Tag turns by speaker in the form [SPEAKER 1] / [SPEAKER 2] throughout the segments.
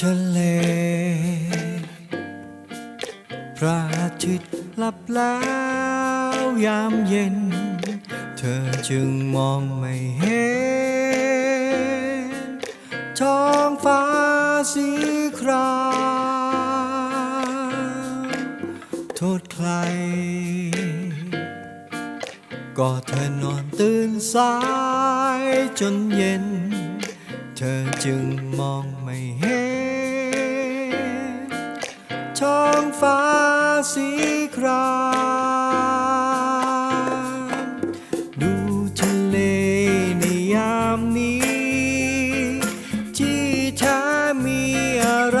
[SPEAKER 1] ทะเล พระอาทิตย์ลับแล้วยามเย็น เธอจึงมองไม่เห็น ท้องฟ้าสีครามโทษใคร ก็เธอนอนตื่นสายจนเย็น เธอจึงมองไม่เห็น ท้องฟ้าสีครามดูทะเลในยามนี้ ที่แท้มีอะไร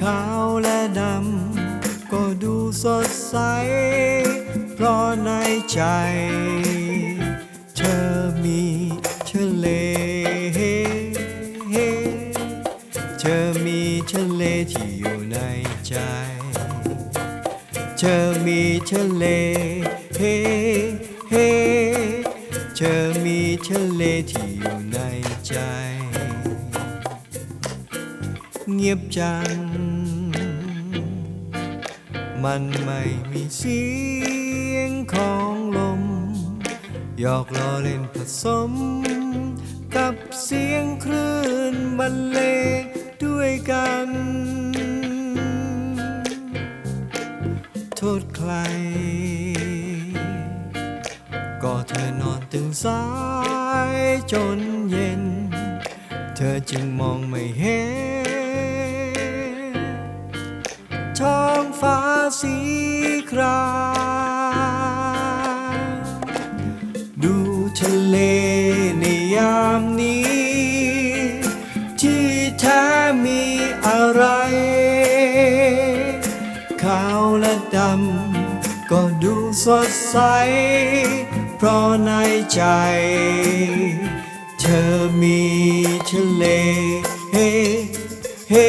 [SPEAKER 1] ขาวและดำก็ดูสดใส เพราะในใจ ทะเลที่อยู่ในใจ เธอมีทะเล เฮ้เฮ้เธอมีทะเลที่อยู่ในใจ เงียบจัง มันไม่มีเสียงของลม หยอกล้อเล่นผสม กับเสียงคลื่นบรรเลง กัน โทษใคร ก็เธอนอนตื่นสายจนเย็น เธอจึงมองไม่เห็น ท้องฟ้าสีคราม สดใส เพราะในใจ เธอมีทะเล เฮ้เฮ้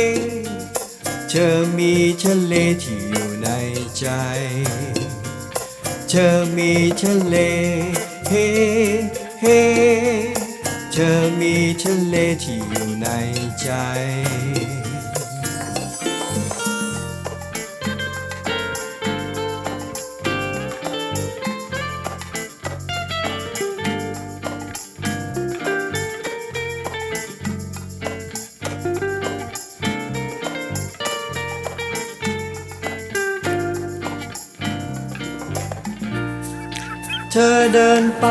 [SPEAKER 1] เธอมีทะเลที่อยู่ในใจ เธอมีทะเล เฮ้เฮ้เธอมีทะเลที่อยู่ในใจ ธอเดินไป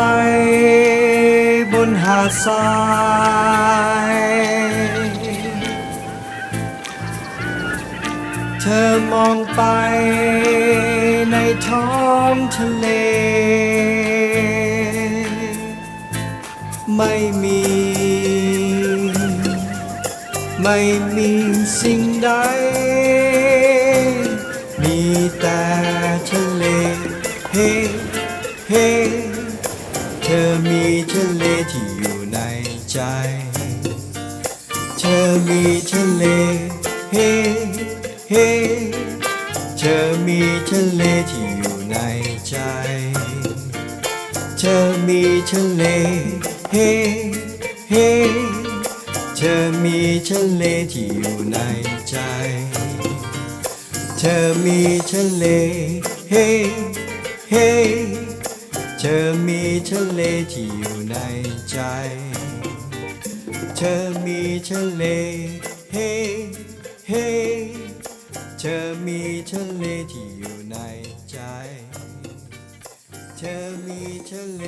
[SPEAKER 1] บนหาดทราย เธอมองไปในท้องทะเล ไม่มี ไม่มีสิ่งใด มีแต่ทะเลเฮ อมีทะเลที่อยู่ในใจ เธอมีทะเล เฮ้ เฮ้ เธอมีทะเลที่อยู่ในใจ เธอมีทะเล เฮ้ เฮ้ เธอมีทะเลที่อยู่ในใจ เธอมีทะเล เฮ้ เฮ้ ธอมีทะเลที่อยู่ในใจ เธอมีทะเล เฮ้ เฮ้ เธอมีทะเลที่อยู่ในใจ เธอมีทะเล